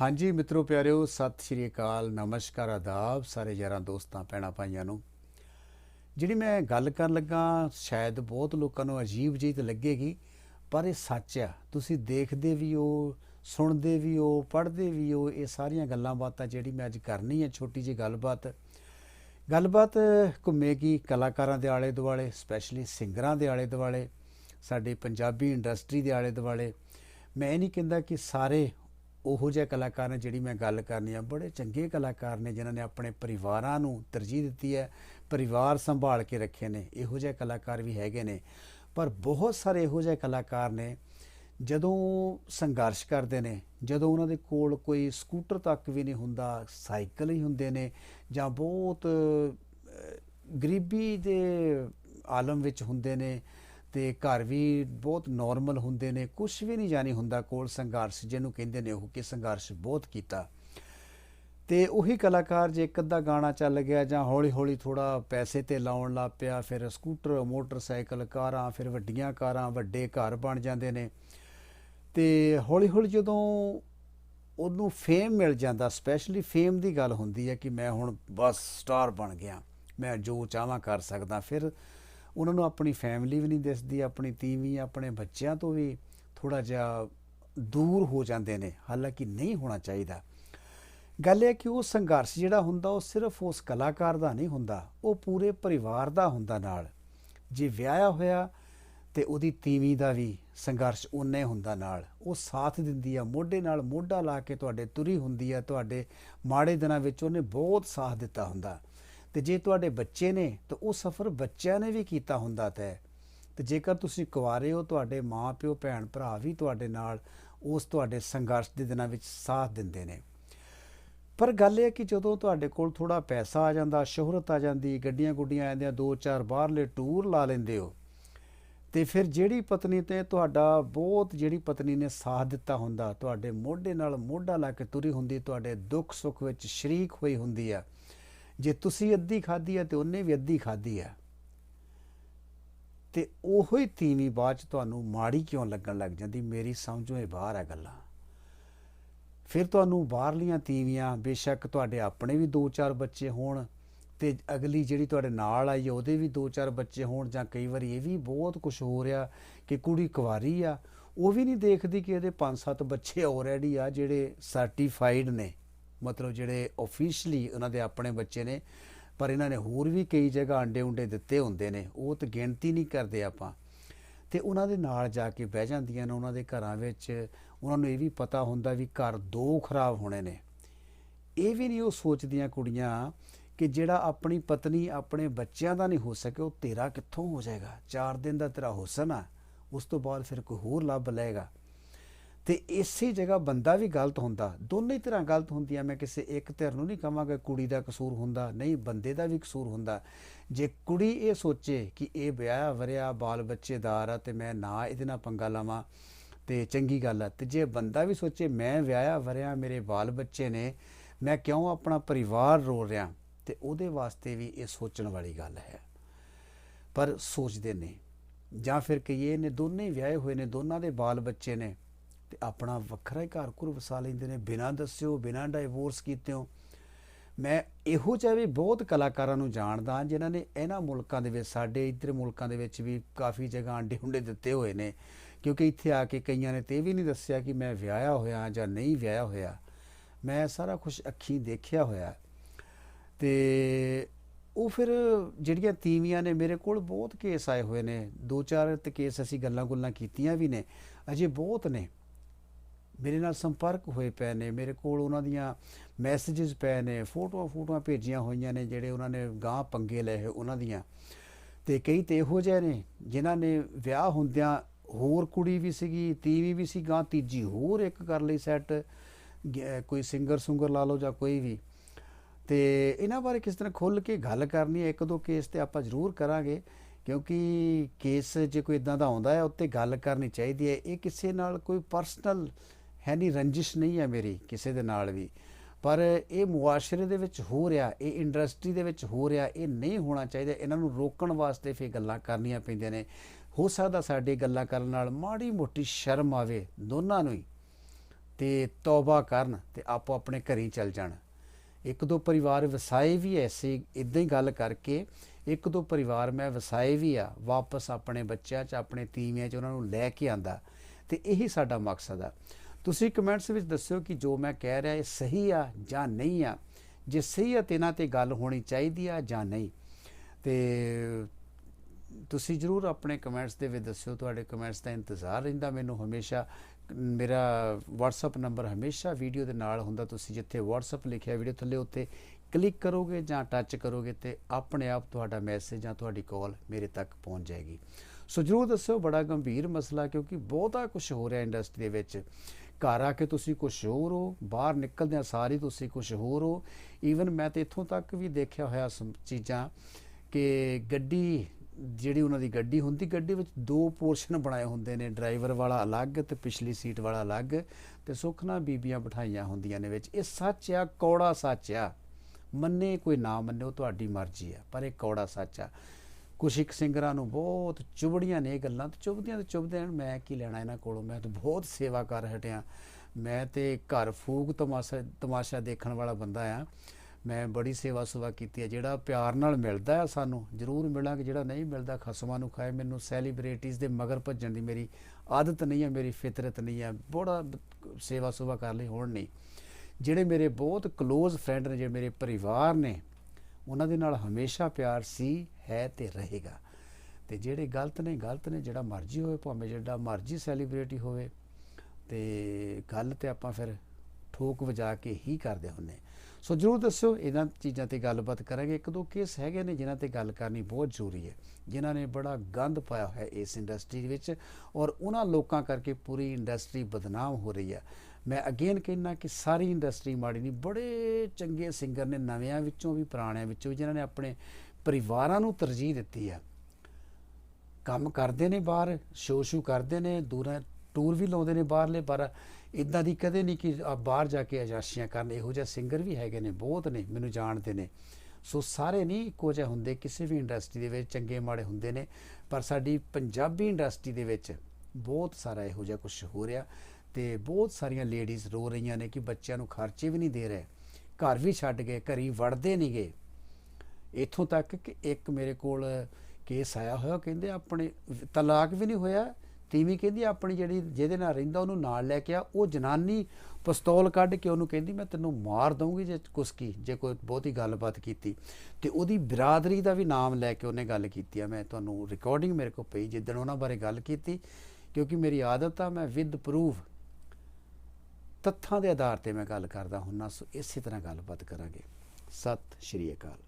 ਹਾਂਜੀ ਮਿੱਤਰੋ ਪਿਆਰਿਓ, ਸਤਿ ਸ਼੍ਰੀ ਅਕਾਲ, ਨਮਸਕਾਰ, ਆਦਾਬ ਸਾਰੇ ਯਾਰਾਂ ਦੋਸਤਾਂ, ਭੈਣਾਂ ਭਾਈਆਂ ਨੂੰ। ਜਿਹੜੀ ਮੈਂ ਗੱਲ ਕਰਨ ਲੱਗਾ, ਸ਼ਾਇਦ ਬਹੁਤ ਲੋਕਾਂ ਨੂੰ ਅਜੀਬ ਜਿਹੀ ਤਾਂ ਲੱਗੇਗੀ, ਪਰ ਇਹ ਸੱਚ ਆ। ਤੁਸੀਂ ਦੇਖਦੇ ਵੀ ਹੋ, ਸੁਣਦੇ ਵੀ ਹੋ, ਪੜ੍ਹਦੇ ਵੀ ਹੋ, ਇਹ ਸਾਰੀਆਂ ਗੱਲਾਂ ਬਾਤਾਂ ਜਿਹੜੀ ਮੈਂ ਅੱਜ ਕਰਨੀ ਹੈ ਛੋਟੀ ਜਿਹੀ ਗੱਲਬਾਤ। ਗੱਲਬਾਤ ਘੁੰਮੇਗੀ ਕਲਾਕਾਰਾਂ ਦੇ ਆਲੇ ਦੁਆਲੇ ਸਪੈਸ਼ਲੀ ਸਿੰਗਰਾਂ ਦੇ ਆਲੇ ਦੁਆਲੇ ਸਾਡੇ ਪੰਜਾਬੀ ਇੰਡਸਟਰੀ ਦੇ ਆਲੇ ਦੁਆਲੇ ਮੈਂ ਇਹ ਨਹੀਂ ਕਹਿੰਦਾ ਕਿ ਸਾਰੇ ਉਹੋ ਜਿਹੇ ਕਲਾਕਾਰ ਨੇ ਜਿਹੜੀ ਮੈਂ ਗੱਲ ਕਰਨੀ ਆ। ਬੜੇ ਚੰਗੇ ਕਲਾਕਾਰ ਨੇ ਜਿਨ੍ਹਾਂ ਨੇ ਆਪਣੇ ਪਰਿਵਾਰਾਂ ਨੂੰ ਤਰਜੀਹ ਦਿੱਤੀ ਹੈ, ਪਰਿਵਾਰ ਸੰਭਾਲ ਕੇ ਰੱਖੇ ਨੇ। ਇਹੋ ਜਿਹੇ ਕਲਾਕਾਰ ਵੀ ਹੈਗੇ ਨੇ। ਪਰ ਬਹੁਤ ਸਾਰੇ ਇਹੋ ਜਿਹੇ ਕਲਾਕਾਰ ਨੇ, ਜਦੋਂ ਸੰਘਰਸ਼ ਕਰਦੇ ਨੇ, ਜਦੋਂ ਉਹਨਾਂ ਦੇ ਕੋਲ ਕੋਈ ਸਕੂਟਰ ਤੱਕ ਵੀ ਨਹੀਂ ਹੁੰਦਾ, ਸਾਈਕਲ ਹੀ ਹੁੰਦੇ ਨੇ, ਜਾਂ ਬਹੁਤ ਗਰੀਬੀ ਦੇ ਆਲਮ ਵਿੱਚ ਹੁੰਦੇ ਨੇ ਤੇ ਘਰ ਵੀ ਬਹੁਤ ਨਾਰਮਲ ਹੁੰਦੇ ਨੇ ਕੁਝ ਵੀ ਨਹੀਂ ਜਾਣੀ ਹੁੰਦਾ ਕੋਲ ਸੰਘਰਸ਼, ਜਿਹਨੂੰ ਕਹਿੰਦੇ ਨੇ ਉਹ ਕਿ ਸੰਘਰਸ਼ ਬਹੁਤ ਕੀਤਾ। ਤੇ ਉਹੀ ਕਲਾਕਾਰ ਜੇ ਇੱਕ ਅੱਧਾ ਗਾਣਾ ਚੱਲ ਗਿਆ ਜਾਂ ਹੌਲੀ ਹੌਲੀ ਥੋੜਾ ਪੈਸੇ ਤੇ ਲਾਉਣ ਲੱਗ ਪਿਆ, ਫਿਰ ਸਕੂਟਰ, ਮੋਟਰਸਾਈਕਲ, ਕਾਰਾਂ, ਫਿਰ ਵੱਡੀਆਂ ਕਾਰਾਂ, ਵੱਡੇ ਘਰ ਬਣ ਜਾਂਦੇ ਨੇ। ਤੇ ਹੌਲੀ ਹੌਲੀ ਜਦੋਂ ਉਹਨੂੰ ਫੇਮ ਮਿਲ ਜਾਂਦਾ ਸਪੈਸ਼ਲੀ ਫੇਮ ਦੀ ਗੱਲ ਹੁੰਦੀ ਹੈ ਕਿ ਮੈਂ ਹੁਣ ਬਸ ਸਟਾਰ ਬਣ ਗਿਆ, ਮੈਂ ਜੋ ਚਾਹਾਂ ਕਰ ਸਕਦਾ। ਫਿਰ ਉਹਨਾਂ ਨੂੰ ਆਪਣੀ ਫੈਮਿਲੀ ਵੀ ਨਹੀਂ ਦਿਸਦੀ, ਆਪਣੀ ਤੀਵੀਂ, ਆਪਣੇ ਬੱਚਿਆਂ ਤੋਂ ਵੀ ਥੋੜਾ ਜਿਹਾ ਦੂਰ ਹੋ ਜਾਂਦੇ ਨੇ, ਹਾਲਾਂਕਿ ਨਹੀਂ ਹੋਣਾ ਚਾਹੀਦਾ। ਗੱਲ ਇਹ ਕਿ ਉਹ ਸੰਘਰਸ਼ ਜਿਹੜਾ ਹੁੰਦਾ, ਉਹ ਸਿਰਫ ਉਸ ਕਲਾਕਾਰ ਦਾ ਨਹੀਂ ਹੁੰਦਾ, ਉਹ ਪੂਰੇ ਪਰਿਵਾਰ ਦਾ ਹੁੰਦਾ ਨਾਲ। ਜੇ ਵਿਆਹਿਆ ਹੋਇਆ ਤੇ ਉਹਦੀ ਤੀਵੀਂ ਦਾ ਵੀ ਸੰਘਰਸ਼ ਉਨੇ ਹੁੰਦਾ ਨਾਲ। ਉਹ ਸਾਥ ਦਿੰਦੀ ਆ, ਮੋਢੇ ਨਾਲ ਮੋਢਾ ਲਾ ਕੇ ਤੁਹਾਡੇ ਤੁਰੀ ਹੁੰਦੀ ਆ, ਤੁਹਾਡੇ ਮਾੜੇ ਦਿਨਾਂ ਵਿੱਚ ਉਹਨੇ ਬਹੁਤ ਸਾਥ ਦਿੱਤਾ ਹੁੰਦਾ। ਤੇ ਜੇ ਤੁਹਾਡੇ ਬੱਚੇ ਨੇ, ਤਾਂ ਉਹ ਸਫ਼ਰ ਬੱਚਿਆਂ ਨੇ ਵੀ ਕੀਤਾ ਹੁੰਦਾ ਤੈ। ਤੇ ਜੇਕਰ ਤੁਸੀਂ ਕੁਆਰੇ ਹੋ, ਤੁਹਾਡੇ ਮਾਂ, ਪਿਓ, ਭੈਣ, ਭਰਾ ਵੀ ਤੁਹਾਡੇ ਨਾਲ ਉਸ ਤੁਹਾਡੇ ਸੰਘਰਸ਼ ਦੇ ਦਿਨਾਂ ਵਿੱਚ ਸਾਥ ਦਿੰਦੇ ਨੇ। ਪਰ ਗੱਲ ਇਹ ਹੈ ਕਿ ਜਦੋਂ ਤੁਹਾਡੇ ਕੋਲ ਥੋੜਾ ਪੈਸਾ ਆ ਜਾਂਦਾ, ਸ਼ੋਹਰਤ ਆ ਜਾਂਦੀ, ਗੱਡੀਆਂ ਗੁੱਡੀਆਂ ਆਉਂਦੀਆਂ ਦੋ ਚਾਰ ਬਾਹਰਲੇ ਟੂਰ ਲਾ ਲੈਂਦੇ ਹੋ, ਤੇ ਫਿਰ ਜਿਹੜੀ ਪਤਨੀ ਤੇ ਤੁਹਾਡਾ ਬਹੁਤ ਜਿਹੜੀ ਪਤਨੀ ਨੇ ਸਾਥ ਦਿੱਤਾ ਹੁੰਦਾ, ਤੁਹਾਡੇ ਮੋਢੇ ਨਾਲ ਮੋਢਾ ਲਾ ਕੇ ਤੁਰੀ ਹੁੰਦੀ, ਤੁਹਾਡੇ ਦੁੱਖ ਸੁੱਖ ਵਿੱਚ ਸ਼ਰੀਕ ਹੋਈ ਹੁੰਦੀ ਆ ਜੇ ਤੁਸੀਂ ਅੱਧੀ ਖਾਧੀ ਆ ਤੇ ਉਹਨੇ ਵੀ ਅੱਧੀ ਖਾਧੀ ਆ ਤੇ ਉਹੋ ਹੀ ਤੀਵੀਂ ਬਾਅਦ ਚ ਤੁਹਾਨੂੰ ਮਾੜੀ ਕਿਉਂ ਲੱਗਣ ਲੱਗ ਜਾਂਦੀ? ਮੇਰੀ ਸਮਝੋਂ ਇਹ ਬਾਹਰ ਹੈ ਗੱਲਾਂ। ਫਿਰ ਤੁਹਾਨੂੰ ਬਾਹਰਲੀਆਂ ਤੀਵੀਆਂ, ਬੇਸ਼ੱਕ ਤੁਹਾਡੇ ਆਪਣੇ ਵੀ ਦੋ ਚਾਰ ਬੱਚੇ ਹੋਣ ਤੇ ਅਗਲੀ ਜਿਹੜੀ ਤੁਹਾਡੇ ਨਾਲ ਆਈ ਉਹਦੇ ਵੀ ਦੋ ਚਾਰ ਬੱਚੇ ਹੋਣ ਜਾਂ ਕਈ ਵਾਰੀ ਇਹ ਵੀ ਬਹੁਤ ਕੁਝ ਹੋ ਰਿਹਾ ਕਿ ਕੁੜੀ ਕੁਵਾਰੀ ਆ, ਉਹ ਵੀ ਨਹੀਂ ਦੇਖਦੀ ਕਿ ਇਹਦੇ ਪੰਜ ਸੱਤ ਬੱਚੇ ਆਲਰੇਡੀ ਆ ਜਿਹੜੇ ਸਰਟੀਫਾਈਡ ਨੇ। ਮਤਲਬ ਜਿਹੜੇ ਆਫੀਸ਼ੀਅਲੀ ਉਹਨਾਂ ਦੇ ਆਪਣੇ ਬੱਚੇ ਨੇ, ਪਰ ਇਹਨਾਂ ਨੇ ਹੋਰ ਵੀ ਕਈ ਜਗ੍ਹਾ ਅੰਡੇ ਉਂਡੇ ਦਿੱਤੇ ਹੁੰਦੇ ਨੇ, ਉਹ ਤਾਂ ਗਿਣਤੀ ਨਹੀਂ ਕਰਦੇ ਆਪਾਂ। ਤੇ ਉਹਨਾਂ ਦੇ ਨਾਲ ਜਾ ਕੇ ਬਹਿ ਜਾਂਦੀਆਂ ਨੇ ਉਹਨਾਂ ਦੇ ਘਰਾਂ ਵਿੱਚ, ਉਹਨਾਂ ਨੂੰ ਇਹ ਵੀ ਪਤਾ ਹੁੰਦਾ ਵੀ ਘਰ ਦੋ ਖਰਾਬ ਹੋਣੇ ਨੇ। ਇਹ ਵੀ ਨਹੀਂ ਉਹ ਸੋਚਦੀਆਂ ਕੁੜੀਆਂ ਕਿ ਜਿਹੜਾ ਆਪਣੀ ਪਤਨੀ ਆਪਣੇ ਬੱਚਿਆਂ ਦਾ ਨਹੀਂ ਹੋ ਸਕੇ, ਉਹ ਤੇਰਾ ਕਿੱਥੋਂ ਹੋ ਜਾਏਗਾ? 4 ਦਿਨ ਦਾ ਤੇਰਾ ਹੁਸਨ ਆ, ਉਸ ਤੋਂ ਬਾਅਦ ਫਿਰ ਕੋਈ ਹੋਰ ਲੱਭ ਲਏਗਾ। ਤੇ ਇਸੇ ਜਗ੍ਹਾ ਬੰਦਾ ਵੀ ਗਲਤ ਹੁੰਦਾ। ਦੋਨੇ ਹੀ ਤਰ੍ਹਾਂ ਗਲਤ ਹੁੰਦੀਆਂ, ਮੈਂ ਕਿਸੇ ਇੱਕ ਧਿਰ ਨੂੰ ਨਹੀਂ ਕਹਾਂਗਾ ਕੁੜੀ ਦਾ ਕਸੂਰ ਹੁੰਦਾ, ਨਹੀਂ, ਬੰਦੇ ਦਾ ਵੀ ਕਸੂਰ ਹੁੰਦਾ। ਜੇ ਕੁੜੀ ਇਹ ਸੋਚੇ ਕਿ ਇਹ ਵਿਆਹ ਵਰਿਆ, ਬਾਲ ਬੱਚੇਦਾਰ ਆ ਤੇ ਮੈਂ ਨਾ ਇਹਦੇ ਨਾਲ ਪੰਗਾ ਲਾਵਾਂ, ਤੇ ਚੰਗੀ ਗੱਲ ਆ। ਤੇ ਜੇ ਬੰਦਾ ਵੀ ਸੋਚੇ ਮੈਂ ਵਿਆਹਿਆ ਵਰਿਆ, ਮੇਰੇ ਬਾਲ ਬੱਚੇ ਨੇ, ਮੈਂ ਕਿਉਂ ਆਪਣਾ ਪਰਿਵਾਰ ਰੋਲ ਰਿਹਾ ਤੇ ਉਹਦੇ ਵਾਸਤੇ ਵੀ ਇਹ ਸੋਚਣ ਵਾਲੀ ਗੱਲ ਹੈ। ਪਰ ਸੋਚਦੇ ਨਹੀਂ ਜਾਂ ਫਿਰ ਕਹੀਏ ਨੇ ਦੋਨੇ ਵਿਆਹੇ ਹੋਏ ਨੇ, ਦੋਨਾਂ ਦੇ ਬਾਲ ਬੱਚੇ ਨੇ। ਤੇ ਆਪਣਾ ਵੱਖਰਾ ਹੀ ਘਰ ਘੁਰ ਵਸਾ ਲੈਂਦੇ ਨੇ, ਬਿਨਾਂ ਦੱਸਿਓ, ਬਿਨਾਂ ਡਾਈਵੋਰਸ ਕੀਤਿਓ ਮੈਂ ਇਹੋ ਜਿਹਾ ਵੀ ਬਹੁਤ ਕਲਾਕਾਰਾਂ ਨੂੰ ਜਾਣਦਾ ਜਿਨ੍ਹਾਂ ਨੇ ਇਹਨਾਂ ਮੁਲਕਾਂ ਦੇ ਵਿੱਚ, ਸਾਡੇ ਇੱਧਰ ਮੁਲਕਾਂ ਦੇ ਵਿੱਚ ਵੀ ਕਾਫੀ ਜਗ੍ਹਾ ਅੰਡੇ ਹੁੰਡੇ ਦਿੱਤੇ ਹੋਏ ਨੇ। ਕਿਉਂਕਿ ਇੱਥੇ ਆ ਕੇ ਕਈਆਂ ਨੇ ਤੇ ਇਹ ਵੀ ਨਹੀਂ ਦੱਸਿਆ ਕਿ ਮੈਂ ਵਿਆਹਿਆ ਹੋਇਆ ਜਾਂ ਨਹੀਂ ਵਿਆਹਿਆ ਹੋਇਆ। ਮੈਂ ਸਾਰਾ ਕੁਝ ਅੱਖੀਂ ਦੇਖਿਆ ਹੋਇਆ। ਤੇ ਉਹ ਫਿਰ ਜਿਹੜੀਆਂ ਤੀਵੀਆਂ ਨੇ, ਮੇਰੇ ਕੋਲ ਬਹੁਤ ਕੇਸ ਆਏ ਹੋਏ ਨੇ। ਦੋ ਚਾਰ ਤੇ ਕੇਸ ਅਸੀਂ ਗੱਲਾਂ ਗੁੱਲਾਂ ਕੀਤੀਆਂ ਵੀ ਨੇ। ਅਜੇ ਬਹੁਤ ਨੇ। ਮੇਰੇ ਨਾਲ ਸੰਪਰਕ ਹੋਏ ਪਏ ਨੇ, ਮੇਰੇ ਕੋਲ ਉਹਨਾਂ ਦੀਆਂ ਮੈਸੇजेस ਪਏ ਨੇ, ਫੋਟੋਆਂ ਫੋਟੋਆਂ ਭੇਜੀਆਂ ਹੋਈਆਂ ਨੇ ਜਿਹੜੇ ਉਹਨਾਂ ਨੇ ਗਾਂ ਪੰਗੇ ਲਏ ਉਹਨਾਂ ਦੀਆਂ। ਤੇ ਕਈ ਤੇ ਇਹੋ ਜਿਹੇ ਨੇ ਜਿਨ੍ਹਾਂ ਨੇ ਵਿਆਹ ਹੁੰਦਿਆਂ ਹੋਰ ਕੁੜੀ ਵੀ ਸੀਗੀ, ਤੀਵੀਂ ਵੀ ਸੀ ਗਾਂ ਤੀਜੀ ਹੋਰ ਇੱਕ ਕਰ ਲਈ ਸੈੱਟ ਕੋਈ ਸਿੰਗਰ ਸੁੰਗਰ ਲਾ ਲਓ ਜਾਂ ਕੋਈ ਵੀ। ਤੇ ਇਹਨਾਂ ਬਾਰੇ ਕਿਸ ਤਰ੍ਹਾਂ ਖੁੱਲ ਕੇ ਗੱਲ ਕਰਨੀ ਹੈ, ਇੱਕ ਦੋ ਕੇਸ ਤੇ ਆਪਾਂ ਜ਼ਰੂਰ ਕਰਾਂਗੇ, ਕਿਉਂਕਿ ਕੇਸ ਜੇ ਕੋਈ ਇਦਾਂ ਦਾ ਆਉਂਦਾ ਹੈ, ਉੱਤੇ ਗੱਲ ਕਰਨੀ ਚਾਹੀਦੀ ਹੈ। ਇਹ ਕਿਸੇ ਨਾਲ ਕੋਈ ਪਰਸਨਲ ਹੈ ਨਹੀਂ, ਰੰਜਿਸ਼ ਨਹੀਂ ਹੈ ਮੇਰੀ ਕਿਸੇ ਦੇ ਨਾਲ ਵੀ। ਪਰ ਇਹ ਮੁਆਸ਼ਰੇ ਦੇ ਵਿੱਚ ਹੋ ਰਿਹਾ, ਇਹ ਇੰਡਸਟਰੀ ਦੇ ਵਿੱਚ ਹੋ ਰਿਹਾ, ਇਹ ਨਹੀਂ ਹੋਣਾ ਚਾਹੀਦਾ। ਇਹਨਾਂ ਨੂੰ ਰੋਕਣ ਵਾਸਤੇ ਫੇ ਗੱਲਾਂ ਕਰਨੀਆਂ ਪੈਂਦੀਆਂ ਨੇ। ਹੋ ਸਕਦਾ ਸਾਡੇ ਗੱਲਾਂ ਕਰਨ ਨਾਲ ਮਾੜੀ ਮੋਟੀ ਸ਼ਰਮ ਆਵੇ ਦੋਨਾਂ ਨੂੰ ਹੀ। ਤੇ ਤੌਬਾ ਕਰਨ ਤੇ ਆਪੋ ਆਪਣੇ ਘਰੀ ਚੱਲ ਜਾਣ। ਇੱਕ ਦੋ ਪਰਿਵਾਰ ਵਸਾਏ ਵੀ ਐਸੇ ਇਦਾਂ ਹੀ ਗੱਲ ਕਰਕੇ ਇੱਕ ਦੋ ਪਰਿਵਾਰ ਮੈਂ ਵਸਾਏ ਵੀ ਆ, ਵਾਪਸ ਆਪਣੇ ਬੱਚਿਆਂ 'ਚ, ਆਪਣੇ ਤੀਵੀਆਂ 'ਚ ਉਹਨਾਂ ਨੂੰ ਲੈ ਕੇ ਆਂਦਾ। ਤੇ ਇਹੀ ਸਾਡਾ ਮਕਸਦ ਆ। ਤੁਸੀਂ ਕਮੈਂਟਸ ਵਿੱਚ ਦੱਸਿਓ ਕਿ ਜੋ ਮੈਂ ਕਹਿ ਰਿਹਾ ਇਹ ਸਹੀ ਆ ਜਾਂ ਨਹੀਂ ਆ। ਜੇ ਸਹੀ ਆ ਤੇ ਇਹਨਾਂ ਤੇ ਗੱਲ ਹੋਣੀ ਚਾਹੀਦੀ ਆ ਜਾਂ ਨਹੀਂ। ਤੇ ਤੁਸੀਂ ਜਰੂਰ ਆਪਣੇ ਕਮੈਂਟਸ ਦੇ ਵਿੱਚ ਦੱਸਿਓ, ਤੁਹਾਡੇ ਕਮੈਂਟਸ ਦਾ ਇੰਤਜ਼ਾਰ ਰਹਿੰਦਾ ਮੈਨੂੰ ਹਮੇਸ਼ਾ। ਮੇਰਾ WhatsApp ਨੰਬਰ ਹਮੇਸ਼ਾ ਵੀਡੀਓ ਦੇ ਨਾਲ ਹੁੰਦਾ, ਤੁਸੀਂ ਜਿੱਥੇ WhatsApp ਲਿਖਿਆ ਵੀਡੀਓ ਥੱਲੇ ਉੱਤੇ ਕਲਿੱਕ ਕਰੋਗੇ ਜਾਂ ਟੱਚ ਕਰੋਗੇ ਤੇ ਆਪਣੇ ਆਪ ਤੁਹਾਡਾ ਮੈਸੇਜ ਜਾਂ ਤੁਹਾਡੀ ਕਾਲ ਮੇਰੇ ਤੱਕ ਪਹੁੰਚ ਜਾਏਗੀ। ਸੋ ਜਰੂਰ ਦੱਸਿਓ, ਬੜਾ ਗੰਭੀਰ ਮਸਲਾ ਕਿਉਂਕਿ ਬਹੁਤਾ ਕੁਝ ਹੋ ਰਿਹਾ ਇੰਡਸਟਰੀ ਦੇ ਵਿੱਚ। ਘਰ ਆ ਕੇ ਤੁਸੀਂ ਕੁਝ ਹੋਰ ਹੋ, ਬਾਹਰ ਨਿਕਲਦਿਆਂ ਸਾਰੀ ਤੁਸੀਂ ਕੁਝ ਹੋਰ ਹੋ। ਈਵਨ ਮੈਂ ਤੇ ਇੱਥੋਂ ਤੱਕ ਵੀ ਦੇਖਿਆ ਹੋਇਆ ਸਮ- ਚੀਜ਼ਾਂ ਕਿ ਗੱਡੀ, ਜਿਹੜੀ ਉਹਨਾਂ ਦੀ ਗੱਡੀ ਹੁੰਦੀ, ਗੱਡੀ ਵਿੱਚ ਦੋ ਪੋਰਸ਼ਨ ਬਣਾਏ ਹੁੰਦੇ ਨੇ। ਡਰਾਈਵਰ ਵਾਲਾ ਅਲੱਗ ਤੇ ਪਿਛਲੀ ਸੀਟ ਵਾਲਾ ਅਲੱਗ ਤੇ ਸੁਖਨਾ ਬੀਬੀਆਂ ਬਿਠਾਈਆਂ ਹੁੰਦੀਆਂ ਨੇ ਵਿੱਚ। ਇਹ ਸੱਚ ਆ, ਕੌੜਾ ਸੱਚ ਆ। ਮੰਨੇ ਕੋਈ ਨਾ ਮੰਨੇ, ਉਹ ਤੁਹਾਡੀ ਮਰਜ਼ੀ ਆ, ਪਰ ਇਹ ਕੌੜਾ ਸੱਚ ਆ। ਕੁਛ ਇੱਕ ਸਿੰਗਰਾਂ ਨੂੰ ਬਹੁਤ ਚੁਬੜੀਆਂ ਨੇ ਇਹ ਗੱਲਾਂ, ਤੇ ਚੁਬਦੀਆਂ ਤੇ ਚੁਬਦੇ ਹਨ, ਮੈਂ ਕੀ ਲੈਣਾ ਇਹਨਾਂ ਕੋਲੋਂ? ਮੈਂ ਤਾਂ ਬਹੁਤ ਸੇਵਾ ਕਰ ਹਟਿਆ। ਮੈਂ ਤੇ ਘਰ ਫੂਕ ਤਮਾਸ਼ਾ ਤਮਾਸ਼ਾ ਦੇਖਣ ਵਾਲਾ ਬੰਦਾ ਆ। ਮੈਂ ਬੜੀ ਸੇਵਾ ਸੁਵਾ ਕੀਤੀ ਹੈ ਜਿਹੜਾ ਪਿਆਰ ਨਾਲ ਮਿਲਦਾ ਹੈ ਸਾਨੂੰ, ਜ਼ਰੂਰ ਮਿਲਾਂਗੇ। ਜਿਹੜਾ ਨਹੀਂ ਮਿਲਦਾ, ਖਸਮਾਂ ਨੂੰ ਖਾਏ। ਮੈਨੂੰ ਸੈਲੀਬ੍ਰਿਟੀਜ਼ ਦੇ ਮਗਰ ਭੱਜਣ ਦੀ ਮੇਰੀ ਆਦਤ ਨਹੀਂ ਹੈ ਮੇਰੀ ਫਿਤਰਤ ਨਹੀਂ ਹੈ ਬੜਾ ਸੇਵਾ ਸੁਵਾ ਕਰ ਲਈ, ਹੋਣ ਨਹੀਂ। ਜਿਹੜੇ ਮੇਰੇ ਬਹੁਤ ক্লোਜ਼ ਫਰੈਂਡ ਨੇ, ਜਿਹੜੇ ਮੇਰੇ ਪਰਿਵਾਰ ਨੇ ਉਹਨਾਂ ਦੇ ਨਾਲ ਹਮੇਸ਼ਾ ਪਿਆਰ ਸੀ, ਹੈ ਤੇ ਰਹੇਗਾ। ਤੇ ਜਿਹੜੇ ਗਲਤ ਨੇ ਗਲਤ ਨੇ, ਜਿਹੜਾ ਮਰਜ਼ੀ ਹੋਵੇ, ਭਾਵੇਂ ਜਿਹੜਾ ਮਰਜ਼ੀ ਸੈਲੀਬ੍ਰਿਟੀ ਹੋਵੇ, ਤੇ ਗੱਲ ਤੇ ਆਪਾਂ ਫਿਰ ਠੋਕ ਵਜਾ ਕੇ ਹੀ ਕਰਦੇ ਹੁੰਨੇ ਸੋ ਜਰੂਰ ਦੱਸਿਓ, ਇਹਨਾਂ ਚੀਜ਼ਾਂ ਤੇ ਗੱਲਬਾਤ ਕਰਾਂਗੇ। ਇੱਕ ਦੋ ਕੇਸ ਹੈਗੇ ਨੇ ਜਿਨ੍ਹਾਂ ਤੇ ਗੱਲ ਕਰਨੀ ਬਹੁਤ ਜ਼ਰੂਰੀ ਹੈ, ਜਿਨ੍ਹਾਂ ਨੇ ਬੜਾ ਗੰਦ ਪਾਇਆ ਹੋਇਆ ਇਸ ਇੰਡਸਟਰੀ ਵਿੱਚ, ਔਰ ਉਹਨਾਂ ਲੋਕਾਂ ਕਰਕੇ ਪੂਰੀ ਇੰਡਸਟਰੀ ਬਦਨਾਮ ਹੋ ਰਹੀ ਹੈ। ਮੈਂ ਅਗੇਨ ਕਹਿਣਾ ਕਿ ਸਾਰੀ ਇੰਡਸਟਰੀ ਮਾੜੀ ਨਹੀਂ, ਬੜੇ ਚੰਗੇ ਸਿੰਗਰ ਨੇ ਨਵਿਆਂ ਵਿੱਚੋਂ ਵੀ, ਪੁਰਾਣਿਆਂ ਵਿੱਚੋਂ ਵੀ, ਜਿਨ੍ਹਾਂ ਨੇ ਆਪਣੇ ਪਰਿਵਾਰਾਂ ਨੂੰ ਤਰਜੀਹ ਦਿੱਤੀ ਹੈ। ਕੰਮ ਕਰਦੇ ਨੇ ਬਾਹਰ ਸ਼ੋਅ ਸ਼ੂ ਕਰਦੇ ਨੇ, ਦੂਰਾਂ ਟੂਰ ਵੀ ਲਾਉਂਦੇ ਨੇ ਬਾਹਰਲੇ, ਪਰ ਇਦਾਂ ਦੀ ਕਦੇ ਨਹੀਂ ਕਿ ਆ ਬਾਹਰ ਜਾ ਕੇ ਅਜਾਸ਼ੀਆਂ ਕਰਨ, ਇਹੋ ਜਿਹੇ ਸਿੰਗਰ ਵੀ ਹੈਗੇ ਨੇ, ਬਹੁਤ ਨੇ, ਮੈਨੂੰ ਜਾਣਦੇ ਨੇ। ਸੋ ਸਾਰੇ ਨਹੀਂ ਇੱਕੋ ਜਿਹੇ ਹੁੰਦੇ, ਕਿਸੇ ਵੀ ਇੰਡਸਟਰੀ ਦੇ ਵਿੱਚ ਚੰਗੇ ਮਾੜੇ ਹੁੰਦੇ ਨੇ, ਪਰ ਸਾਡੀ ਪੰਜਾਬੀ ਇੰਡਸਟਰੀ ਦੇ ਵਿੱਚ ਬਹੁਤ ਸਾਰਾ ਇਹੋ ਜਿਹਾ ਕੁਝ ਹੋ ਰਿਹਾ। ਤੇ ਬਹੁਤ ਸਾਰੀਆਂ ਲੇਡੀਜ਼ ਰੋ ਰਹੀਆਂ ਨੇ ਕਿ ਬੱਚਿਆਂ ਨੂੰ ਖਰਚੇ ਵੀ ਨਹੀਂ ਦੇ ਰਹੇ। ਘਰ ਵੀ ਛੱਡ ਗਏ, ਘਰੀ ਵੜਦੇ ਨਹੀਂ ਗਏ। ਇੱਥੋਂ ਤੱਕ ਕਿ ਇੱਕ ਮੇਰੇ ਕੋਲ ਕੇਸ ਆਇਆ ਹੋਇਆ ਕਹਿੰਦੇ ਆਪਣੇ ਤਲਾਕ ਵੀ ਨਹੀਂ ਹੋਇਆ, ਤੀਵੀਂ ਕਹਿੰਦੀ ਆਪਣੀ ਜਿਹੜੀ, ਜਿਹਦੇ ਨਾਲ ਰਹਿੰਦਾ ਉਹਨੂੰ ਨਾਲ ਲੈ ਕੇ ਆ, ਉਹ ਜਨਾਨੀ ਪਿਸਤੌਲ ਕੱਢ ਕੇ ਉਹਨੂੰ ਕਹਿੰਦੀ, ਮੈਂ ਤੈਨੂੰ ਮਾਰ ਦਊਂਗੀ ਜੇ ਕੁਛ ਕੀ, ਜੇ ਕੋਈ ਬਹੁਤੀ ਗੱਲਬਾਤ ਕੀਤੀ। ਤੇ ਉਹਦੀ ਬਰਾਦਰੀ ਦਾ ਵੀ ਨਾਮ ਲੈ ਕੇ ਉਹਨੇ ਗੱਲ ਕੀਤੀ ਆ। ਮੈਂ ਤੁਹਾਨੂੰ ਰਿਕਾਰਡਿੰਗ ਮੇਰੇ ਕੋਲ ਪਈ, ਜਿੱਦਣ ਉਹਨਾਂ ਬਾਰੇ ਗੱਲ ਕੀਤੀ, ਕਿਉਂਕਿ ਮੇਰੀ ਆਦਤ ਆ, ਮੈਂ ਵਿਦ ਪ੍ਰੂਫ ਤੱਥਾਂ ਦੇ ਆਧਾਰ ਤੇ ਮੈਂ ਗੱਲ ਕਰਦਾ ਹੁੰਨਾ, ਸੋ ਇਸੇ ਤਰ੍ਹਾਂ ਗੱਲਬਾਤ ਕਰਾਂਗੇ। ਸਤਿ ਸ਼੍ਰੀ ਅਕਾਲ।